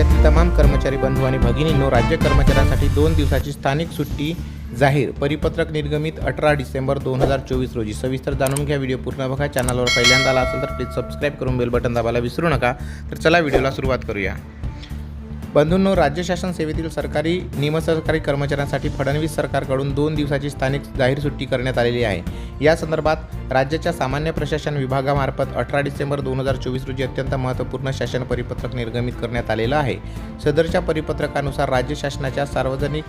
राज्यातील तमाम कर्मचारी बंधू आणि भगिनींनो राज्य कर्मचाऱ्यांसाठी दोन दिवसाची स्थानिक सुट्टी जाहीर. परिपत्रक निर्गमित अठरा डिसेंबर दोन हजार चोवीस रोजी. सविस्तर जाणून घ्या व्हिडिओ पूर्ण बघा. चॅनलवर पहिल्यांदा आला असेल तर प्लीज सबस्क्राईब करून बेल बटन दाबायला विसरू नका. तर चला व्हिडिओला सुरुवात करूया. बंधूंनो राज्य शासन सेवेतील सरकारी निमसरकारी कर्मचाऱ्यांसाठी फडणवीस सरकारकडून दोन दिवसाची स्थानिक जाहीर सुट्टी करण्यात आलेली आहे. या संदर्भात राज्याच्या सामान्य प्रशासन विभागामार्फत अठरा डिसेंबर दोन हजार चोवीस रोजी अत्यंत महत्त्वपूर्ण शासन परिपत्रक निर्गमित करण्यात आलेलं आहे. सदरच्या परिपत्रकानुसार राज्य शासनाच्या सार्वजनिक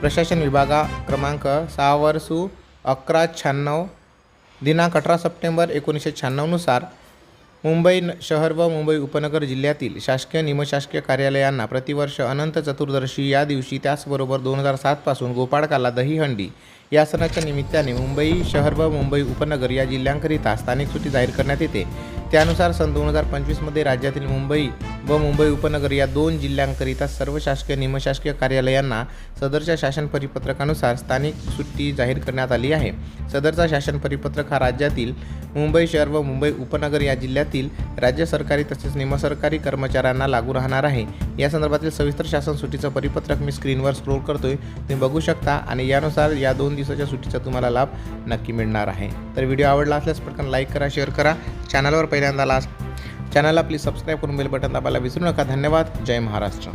प्रशासन विभागा क्रमांक सहा वर्सू अकरा शहाण्णव दिनांक अठरा सप्टेंबर एकोणीसशे शहाण्णवनुसार मुंबई न- शहर व मुंबई उपनगर जिल्ह्यातील शासकीय निमशासकीय कार्यालयांना प्रतिवर्ष अनंत चतुर्दशी या दिवशी त्याचबरोबर दोन हजार सातपासून गोपाळकाला दहीहंडी या सणाच्या निमित्ताने मुंबई शहर व मुंबई उपनगर या जिल्ह्यांकरिता स्थानिक सुट्टी जाहीर करण्यात येते. त्यानुसार सन दोन हजार पंचवीसमध्ये राज्यातील मुंबई व मुंबई उपनगर या दोन जिल्ह्यांकरिता सर्व शासकीय निमशासकीय कार्यालयांना सदरच्या शासन परिपत्रकानुसार स्थानिक सुट्टी जाहीर करण्यात आली आहे. सदरचा शासन परिपत्रक हा राज्यातील मुंबई शहर व मुंबई उपनगर या जिल्ह्यातील राज्य सरकारी तसेच निमसरकारी कर्मचाऱ्यांना लागू राहणार आहे. या संदर्भातील सविस्तर शासन सुट्टीचं परिपत्रक मी स्क्रीनवर स्क्रोल करतोय. तुम्ही बघू शकता आणि यानुसार या दोन दिवसाच्या सुट्टीचा तुम्हाला लाभ नक्की मिळणार आहे. तर व्हिडिओ आवडला असल्यास पटकन लाईक करा शेअर करा. चॅनलवर पहिल्यांदा लास्ट चॅनलला प्लीज सबस्क्राईब करून बेल बटन दाबायला विसरू नका. धन्यवाद. जय महाराष्ट्र.